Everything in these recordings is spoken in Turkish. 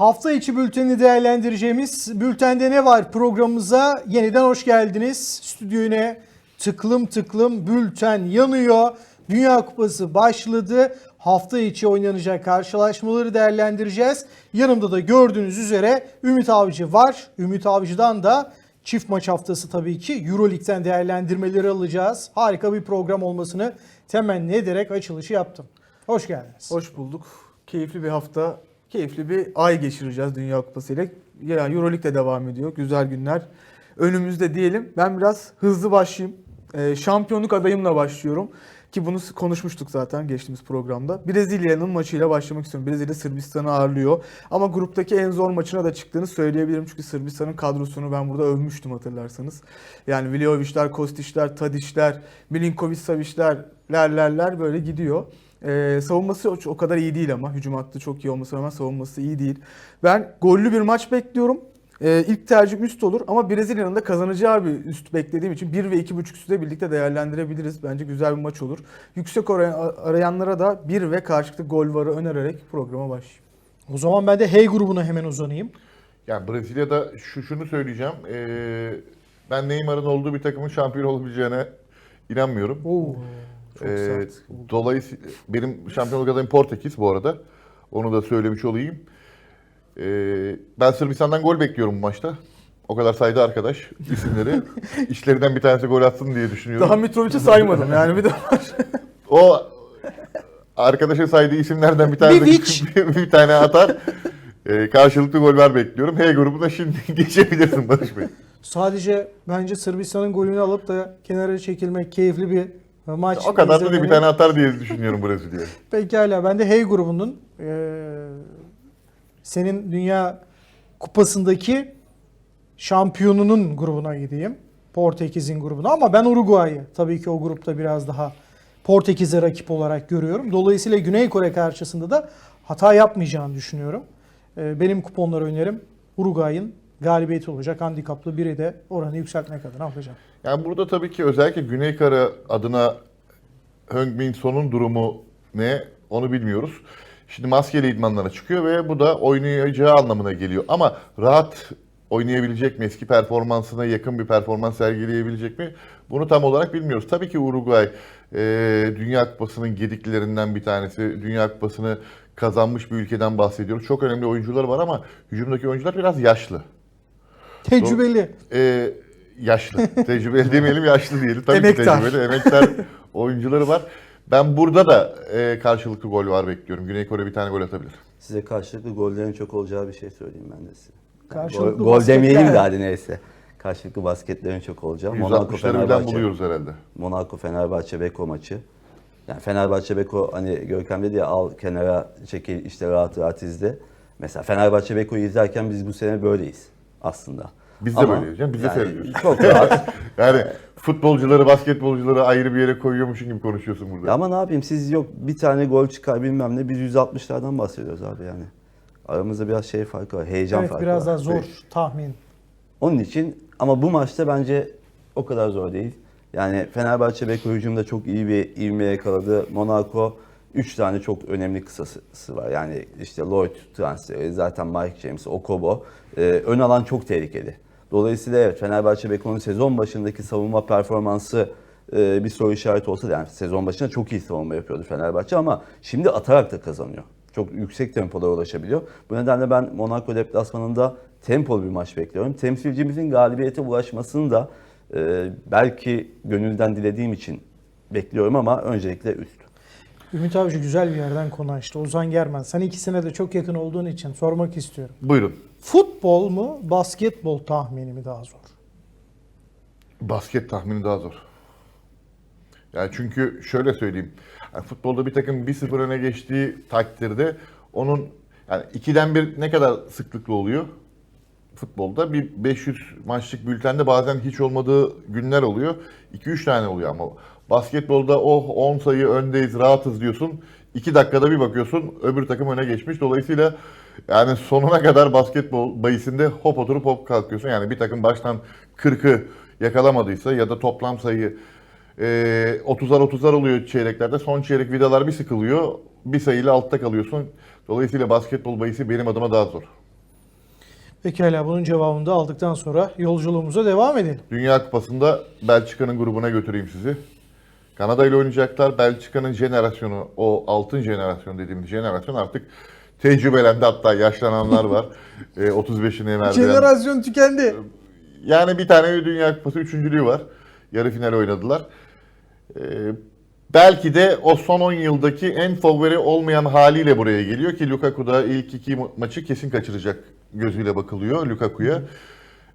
Hafta içi bülteni değerlendireceğimiz Bültende Ne Var programımıza yeniden hoş geldiniz. Stüdyo yine tıklım tıklım bülten yanıyor. Dünya Kupası başladı. Hafta içi oynanacak karşılaşmaları değerlendireceğiz. Yanımda da gördüğünüz üzere Ümit Avcı var. Ümit Avcı'dan da çift maç haftası tabii ki Euroleague'den değerlendirmeleri alacağız. Harika bir program olmasını temenni ederek açılışı yaptım. Hoş geldiniz. Hoş bulduk. Keyifli bir hafta, keyifli bir ay geçireceğiz Dünya Kupası ile. Yani Euroleague de devam ediyor. Güzel günler önümüzde diyelim. Ben biraz hızlı başlayayım. Ee, şampiyonluk adayımla başlıyorum. Ki bunu konuşmuştuk zaten geçtiğimiz programda. Brezilya'nın maçıyla başlamak istiyorum. Brezilya Sırbistan'ı ağırlıyor. Ama gruptaki en zor maçına da çıktığını söyleyebilirim. Çünkü Sırbistan'ın kadrosunu ben burada övmüştüm hatırlarsanız. Yani Vljovic'ler, Kostic'ler, Tadic'ler, Milinkovic-Savic'ler, lerlerler böyle gidiyor. Ee, savunması o, o kadar iyi değil ama. Hücum hattı çok iyi olmasına rağmen savunması iyi değil. Ben gollü bir maç bekliyorum. Ee, ilk tercihim üst olur ama Brezilya'nın da kazanacağı bir üst beklediğim için 1 ve 2.5 üstü de birlikte değerlendirebiliriz. Bence güzel bir maç olur. Yüksek arayan, arayanlara da 1 ve karşılıklı gol varı önererek programa başlayayım. O zaman ben de Hey grubuna hemen uzanayım. Yani Brezilya'da şu şunu söyleyeceğim. Ee, ben Neymar'ın olduğu bir takımın şampiyon olabileceğine inanmıyorum. Oo. Çok sert. dolayısıyla benim şampiyonluk adayım Portekiz bu arada. Onu da söylemiş olayım. Ee, ben Sırbistan'dan gol bekliyorum bu maçta. O kadar saydı arkadaş isimleri. İşlerinden bir tanesi gol atsın diye düşünüyorum. Daha Mitrovic'i saymadım yani bir de O arkadaşın saydığı isimlerden bir tane bir, bir tane atar. Ee, karşılıklı goller bekliyorum. H grubuna şimdi geçebilirsin Barış Bey. Sadece bence Sırbistan'ın golünü alıp da kenara çekilmek keyifli bir maç. O kadar da bir tane atar diye düşünüyorum Brezilya. Pekala ben de Hey grubunun eee, senin Dünya Kupası'ndaki şampiyonunun grubuna gideyim. Portekiz'in grubuna ama ben Uruguay'ı tabii ki o grupta biraz daha Portekiz'e rakip olarak görüyorum. Dolayısıyla Güney Kore karşısında da hata yapmayacağını düşünüyorum. Eee, benim kuponlara önerim Uruguay'ın galibiyeti olacak. Handikaplı biri de oranı yükseltmek adına alacağım. Yani burada tabii ki özellikle Güney Kara adına Heung-Min Son'un durumu ne onu bilmiyoruz. Şimdi maskeli idmanlara çıkıyor ve bu da oynayacağı anlamına geliyor. Ama rahat oynayabilecek mi? Eski performansına yakın bir performans sergileyebilecek mi? Bunu tam olarak bilmiyoruz. Tabii ki Uruguay e, Dünya Kupası'nın gediklerinden bir tanesi. Dünya Kupası'nı kazanmış bir ülkeden bahsediyoruz. Çok önemli oyuncular var ama hücumdaki oyuncular biraz yaşlı. Tecrübeli. Ee, yaşlı. Tecrübeli demeyelim yaşlı diyelim. Tabii Emektar. ki tecrübeli. Emektar oyuncuları var. Ben burada da e, karşılıklı gol var bekliyorum. Güney Kore bir tane gol atabilir. Size karşılıklı gollerin çok olacağı bir şey söyleyeyim ben de size. Karşılıklı gol, gol demeyelim de hadi neyse. Karşılıklı basketlerin çok olacağı. Monaco 160'ları birden Fenerbahçe. buluyoruz herhalde. Monaco Fenerbahçe Beko maçı. Yani Fenerbahçe Beko hani Görkem dedi ya al kenara çekil işte rahat rahat izle. Mesela Fenerbahçe Beko'yu izlerken biz bu sene böyleyiz aslında. Biz de böyleyiz canım, biz de seyrediyoruz. Çok rahat. Yani futbolcuları, basketbolcuları ayrı bir yere koyuyormuşsun gibi konuşuyorsun burada. Ya ama ne yapayım siz yok bir tane gol çıkar bilmem ne biz 160'lardan bahsediyoruz abi yani. Aramızda biraz şey farkı var, heyecan Evet farkı biraz var. daha zor tahmin. Onun için ama bu maçta bence o kadar zor değil. Yani Fenerbahçe Beko hücumda çok iyi bir ivme yakaladı. Monaco 3 tane çok önemli kısası var. Yani işte Lloyd transferi, zaten Mike James, Okobo. Ee, ön alan çok tehlikeli. Dolayısıyla evet Fenerbahçe Beko'nun sezon başındaki savunma performansı e, bir soru işareti olsa da yani sezon başında çok iyi savunma yapıyordu Fenerbahçe ama şimdi atarak da kazanıyor. Çok yüksek tempolara ulaşabiliyor. Bu nedenle ben Monaco deplasmanında tempolu bir maç bekliyorum. Temsilcimizin galibiyete ulaşmasını da e, belki gönülden dilediğim için bekliyorum ama öncelikle üst. Ümit Avcı güzel bir yerden konu açtı. Ozan Germen. Sen ikisine de çok yakın olduğun için sormak istiyorum. Buyurun. Futbol mu, basketbol tahmini mi daha zor? Basket tahmini daha zor. Yani çünkü şöyle söyleyeyim. Yani futbolda bir takım 1-0 öne geçtiği takdirde onun yani ikiden bir ne kadar sıklıkla oluyor? Futbolda bir 500 maçlık bültende bazen hiç olmadığı günler oluyor. 2-3 tane oluyor ama basketbolda oh 10 sayı öndeyiz rahatız diyorsun. 2 dakikada bir bakıyorsun öbür takım öne geçmiş. Dolayısıyla yani sonuna kadar basketbol bayisinde hop oturup hop kalkıyorsun. Yani bir takım baştan 40'ı yakalamadıysa ya da toplam sayı e, 30'ar 30'ar oluyor çeyreklerde. Son çeyrek vidalar bir sıkılıyor. Bir sayıyla altta kalıyorsun. Dolayısıyla basketbol bayisi benim adıma daha zor. Pekala bunun cevabını da aldıktan sonra yolculuğumuza devam edelim. Dünya Kupası'nda Belçika'nın grubuna götüreyim sizi. Kanada ile oynayacaklar. Belçika'nın jenerasyonu, o altın jenerasyon dediğimiz jenerasyon artık tecrübelendi hatta yaşlananlar var. e, 35'ine merdiven. Jenerasyon tükendi. Yani bir tane Dünya Kupası üçüncülüğü var. Yarı final oynadılar. Ee, belki de o son 10 yıldaki en favori olmayan haliyle buraya geliyor ki Lukaku da ilk iki ma- maçı kesin kaçıracak gözüyle bakılıyor Lukaku'ya.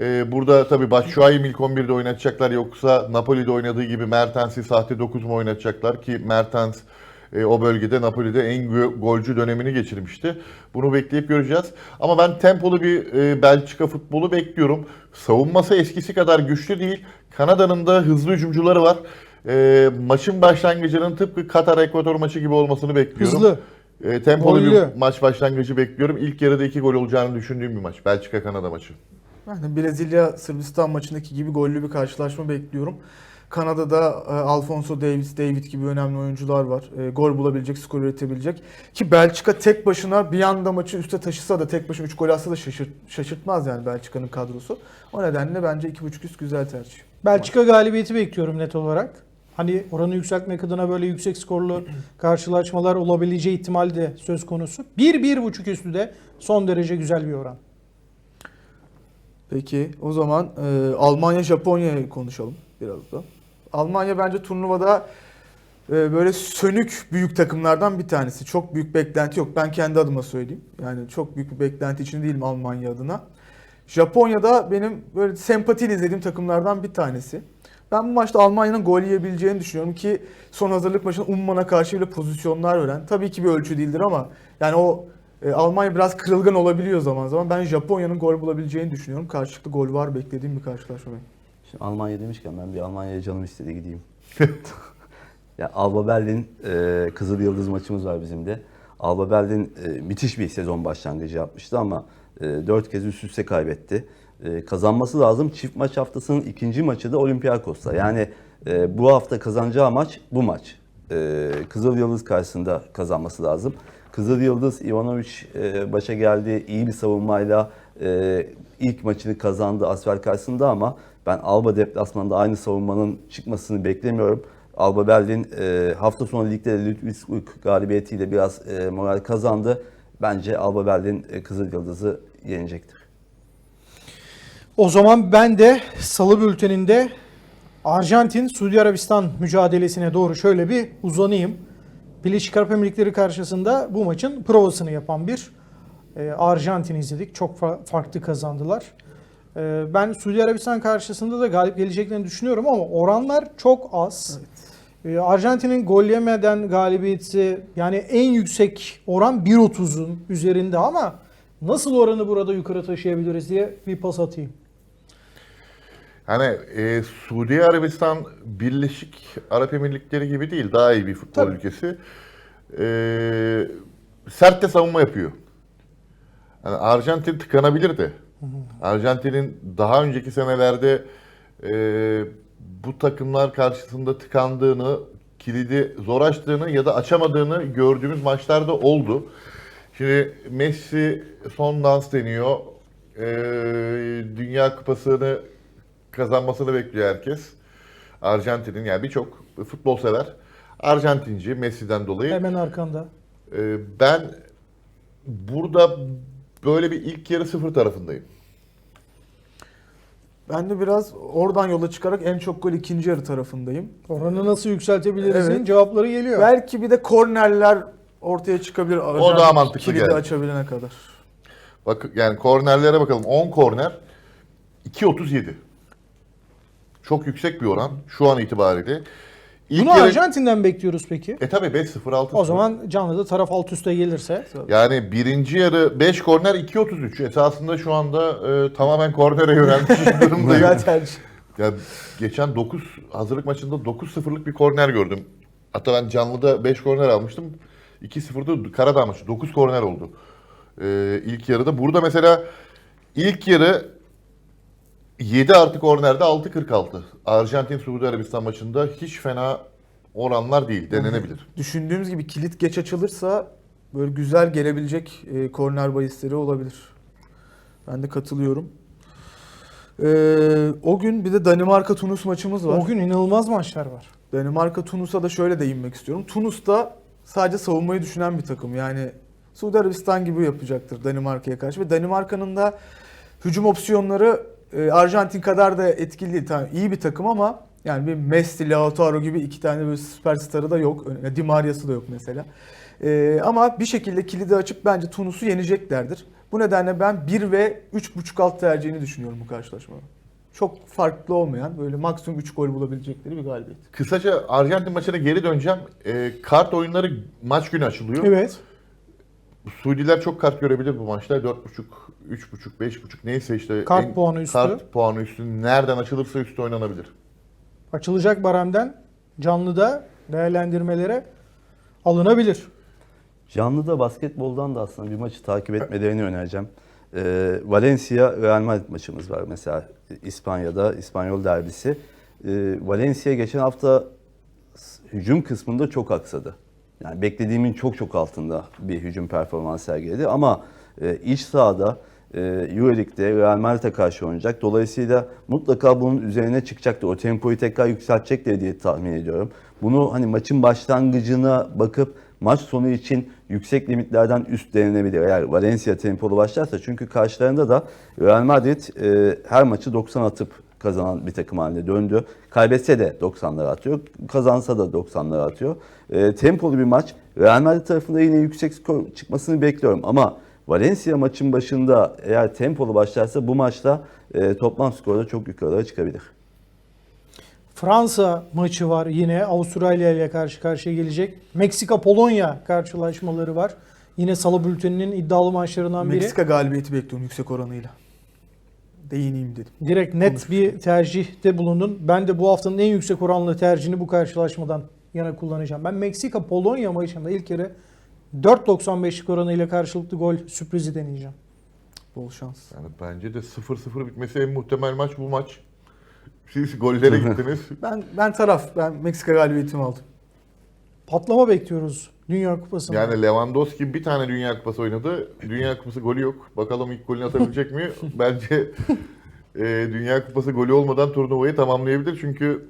Ee, burada tabii Batshuayi'yi ilk 11'de oynatacaklar yoksa Napoli'de oynadığı gibi Mertens'i sahte 9 mu oynatacaklar ki Mertens e, o bölgede Napoli'de en golcü dönemini geçirmişti. Bunu bekleyip göreceğiz. Ama ben tempolu bir e, Belçika futbolu bekliyorum. Savunması eskisi kadar güçlü değil. Kanada'nın da hızlı hücumcuları var. E, maçın başlangıcının tıpkı Katar Ekvator maçı gibi olmasını bekliyorum. Hızlı. E, tempolu Gollü. bir maç başlangıcı bekliyorum. İlk yarıda iki gol olacağını düşündüğüm bir maç. Belçika-Kanada maçı. Ben de Brezilya Sırbistan maçındaki gibi gollü bir karşılaşma bekliyorum. Kanada'da e, Alfonso Davis, David gibi önemli oyuncular var. E, gol bulabilecek, skor üretebilecek. Ki Belçika tek başına bir anda maçı üste taşısa da tek başına 3 gol atsa da şaşırt, şaşırtmaz yani Belçika'nın kadrosu. O nedenle bence 2.5 üst güzel tercih. Belçika galibiyeti bekliyorum net olarak. Hani oranı yükseltmek adına böyle yüksek skorlu karşılaşmalar olabileceği ihtimal de söz konusu. 1-1.5 üstü de son derece güzel bir oran. Peki o zaman e, Almanya-Japonya'yı konuşalım biraz da. Almanya bence turnuvada e, böyle sönük büyük takımlardan bir tanesi. Çok büyük beklenti yok. Ben kendi adıma söyleyeyim. Yani çok büyük bir beklenti için değilim Almanya adına. Japonya'da benim böyle sempatiyle izlediğim takımlardan bir tanesi. Ben bu maçta Almanya'nın gol yiyebileceğini düşünüyorum ki son hazırlık maçında Umman'a karşı bile pozisyonlar veren. Tabii ki bir ölçü değildir ama yani o e, Almanya biraz kırılgan olabiliyor zaman zaman. Ben Japonya'nın gol bulabileceğini düşünüyorum. Karşılıklı gol var beklediğim bir karşılaşma. Şimdi Almanya demişken ben bir Almanya'ya canım istedi gideyim. ya Alba Berlin e, Kızıl Yıldız maçımız var bizim de. Alba Berlin e, müthiş bir sezon başlangıcı yapmıştı ama e, 4 kez üst üste kaybetti. E, kazanması lazım. Çift maç haftasının ikinci maçı da Olympiakos'ta. Yani e, bu hafta kazanacağı maç bu maç. E, Kızıl Yıldız karşısında kazanması lazım. Kızıl Yıldız Ivanovic e, başa geldi. iyi bir savunmayla e, ilk maçını kazandı Asfer karşısında ama ben Alba deplasmanda aynı savunmanın çıkmasını beklemiyorum. Alba Berlin e, hafta sonu ligde de Ludwigsburg galibiyetiyle biraz e, moral kazandı. Bence Alba Berlin e, Kızıl Yıldız'ı yenecektir. O zaman ben de salı bülteninde Arjantin Suudi Arabistan mücadelesine doğru şöyle bir uzanayım. Birleşik Arap Emirlikleri karşısında bu maçın provasını yapan bir e, Arjantin izledik. Çok fa- farklı kazandılar. E, ben Suudi Arabistan karşısında da galip geleceklerini düşünüyorum ama oranlar çok az. E, Arjantin'in gol yemeden galibiyeti yani en yüksek oran 1.30'un üzerinde ama nasıl oranı burada yukarı taşıyabiliriz diye bir pas atayım. Hani e, Suudi Arabistan Birleşik Arap Emirlikleri gibi değil. Daha iyi bir futbol Tabii. ülkesi. E, sert de savunma yapıyor. Yani Arjantin tıkanabilir de. Arjantin'in daha önceki senelerde e, bu takımlar karşısında tıkandığını, kilidi zor açtığını ya da açamadığını gördüğümüz maçlarda oldu. Şimdi Messi son dans deniyor. E, Dünya Kupası'nı kazanmasını bekliyor herkes. Arjantin'in yani birçok futbol sever. Arjantinci Messi'den dolayı. Hemen arkanda. Ee, ben burada böyle bir ilk yarı sıfır tarafındayım. Ben de biraz oradan yola çıkarak en çok gol ikinci yarı tarafındayım. Oranı nasıl yükseltebiliriz'in Evet. cevapları geliyor. Belki bir de kornerler ortaya çıkabilir. O daha mantıklı Kilidi geldi. açabilene kadar. Bak yani kornerlere bakalım. 10 korner 2.37. Çok yüksek bir oran şu an itibariyle. İlk Bunu yarı- Arjantin'den bekliyoruz peki. E tabi 5-0 6 O zaman canlıda taraf alt üste gelirse. yani birinci yarı 5 korner 2.33. Esasında şu anda e, tamamen kornere yönelmiş durumdayım. Tercih. Ya geçen 9 hazırlık maçında 9-0'lık bir korner gördüm. Hatta ben canlıda 5 korner almıştım. 2-0'da Karadağ maçı 9 korner oldu. Ee, ilk yarıda. Burada mesela ilk yarı 7 artı kornerde 6-46. Arjantin Suudi Arabistan maçında hiç fena oranlar değil. Denenebilir. Düşündüğümüz gibi kilit geç açılırsa böyle güzel gelebilecek e, korner bahisleri olabilir. Ben de katılıyorum. Ee, o gün bir de Danimarka-Tunus maçımız var. O gün inanılmaz maçlar var. Danimarka Tunus'a da şöyle değinmek istiyorum. Tunus da sadece savunmayı düşünen bir takım. Yani Suudi Arabistan gibi yapacaktır Danimarka'ya karşı ve Danimarka'nın da hücum opsiyonları e, Arjantin kadar da etkili değil. Tamam, iyi bir takım ama yani bir Messi, Lautaro gibi iki tane böyle süperstarı da yok. Di Maria'sı da yok mesela. E, ama bir şekilde kilidi açıp bence Tunus'u yeneceklerdir. Bu nedenle ben 1 ve 3.5 alt tercihini düşünüyorum bu karşılaşmada. Çok farklı olmayan böyle maksimum 3 gol bulabilecekleri bir galibiyet. Kısaca Arjantin maçına geri döneceğim. Ee, kart oyunları maç günü açılıyor. Evet. Suudiler çok kart görebilir bu maçta. 4.5, 3.5, 5.5 neyse işte. Kart puanı üstü. Kart puanı üstü. Nereden açılırsa üstü oynanabilir. Açılacak baremden canlıda değerlendirmelere alınabilir. Canlıda basketboldan da aslında bir maçı takip etmelerini önereceğim. Ee, Valencia Real Madrid maçımız var mesela İspanya'da İspanyol derbisi. Ee, Valencia geçen hafta hücum kısmında çok aksadı. Yani beklediğimin çok çok altında bir hücum performansı sergiledi ama e, iç sahada e, Euroleague'de Real Madrid'e karşı oynayacak. Dolayısıyla mutlaka bunun üzerine çıkacaktır. O tempoyu tekrar yükseltecektir diye tahmin ediyorum. Bunu hani maçın başlangıcına bakıp maç sonu için yüksek limitlerden üst denilebilir. Eğer Valencia tempolu başlarsa çünkü karşılarında da Real Madrid e, her maçı 90 atıp kazanan bir takım haline döndü. Kaybetse de 90'lara atıyor. Kazansa da 90'lara atıyor. E, tempolu bir maç. Real Madrid tarafında yine yüksek skor çıkmasını bekliyorum ama Valencia maçın başında eğer tempolu başlarsa bu maçta e, toplam skorda çok yukarılara çıkabilir. Fransa maçı var yine Avustralya ile karşı karşıya gelecek. Meksika Polonya karşılaşmaları var. Yine Salı bülteninin iddialı maçlarından biri. Meksika galibiyeti bekliyorum yüksek oranıyla. Değineyim dedim. Direkt net Konuşmuş. bir tercihte bulundun. Ben de bu haftanın en yüksek oranlı tercihini bu karşılaşmadan yana kullanacağım. Ben Meksika Polonya maçında ilk kere 4.95'lik oranıyla karşılıklı gol sürprizi deneyeceğim. Bol şans. Yani bence de 0-0 bitmesi en muhtemel maç bu maç. Siz gollere gittiniz. Ben ben taraf. Ben Meksika galibiyetimi aldım. Patlama bekliyoruz Dünya Kupası'nda. Yani Lewandowski bir tane Dünya Kupası oynadı. Dünya Kupası golü yok. Bakalım ilk golünü atabilecek mi? Bence e, Dünya Kupası golü olmadan turnuvayı tamamlayabilir. Çünkü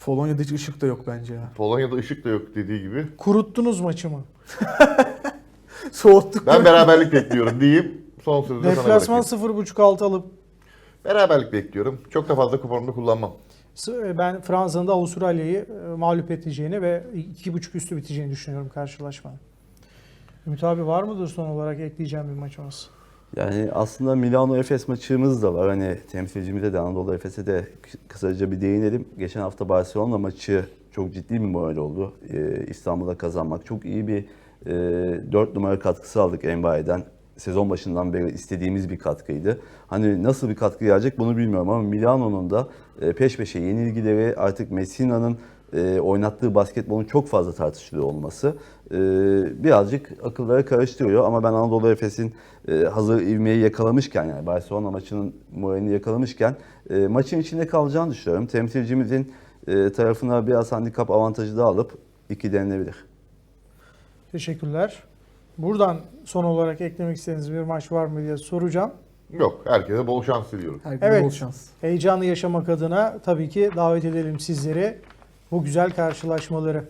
Polonya'da hiç ışık da yok bence ya. Polonya'da ışık da yok dediği gibi. Kuruttunuz maçımı. Soğuttuk. Ben beraberlik bekliyorum diyeyim. Son sözü de sana Deplasman bırakayım. 0.5 alt alıp Beraberlik bekliyorum. Çok da fazla kupamda kullanmam. S- ben Fransa'nın da Avustralya'yı e, mağlup edeceğini ve 2.5 üstü biteceğini düşünüyorum karşılaşmanın. Ümit abi var mıdır son olarak ekleyeceğim bir maçımız? Yani aslında Milano Efes maçımız da var. Hani temsilcimize de Anadolu Efes'e de kısaca bir değinelim. Geçen hafta Barcelona maçı çok ciddi bir moral oldu. Ee, İstanbul'da kazanmak. Çok iyi bir e, 4 numara katkısı aldık Envai'den. Sezon başından beri istediğimiz bir katkıydı. Hani nasıl bir katkı gelecek bunu bilmiyorum ama Milano'nun da e, peş peşe yenilgileri artık Messina'nın e, oynattığı basketbolun çok fazla tartışılıyor olması e, birazcık akıllara karıştırıyor. Ama ben Anadolu Efes'in hazır ivmeyi yakalamışken yani Barcelona maçının moralini yakalamışken maçın içinde kalacağını düşünüyorum. Temsilcimizin e, tarafına biraz handikap avantajı da alıp iki denilebilir. Teşekkürler. Buradan son olarak eklemek istediğiniz bir maç var mı diye soracağım. Yok. Herkese bol şans diliyorum. Herkese Evet. bol şans. Heyecanı yaşamak adına tabii ki davet edelim sizleri bu güzel karşılaşmaları.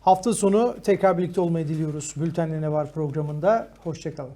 Hafta sonu tekrar birlikte olmayı diliyoruz. Bültenle ne var programında. Hoşçakalın.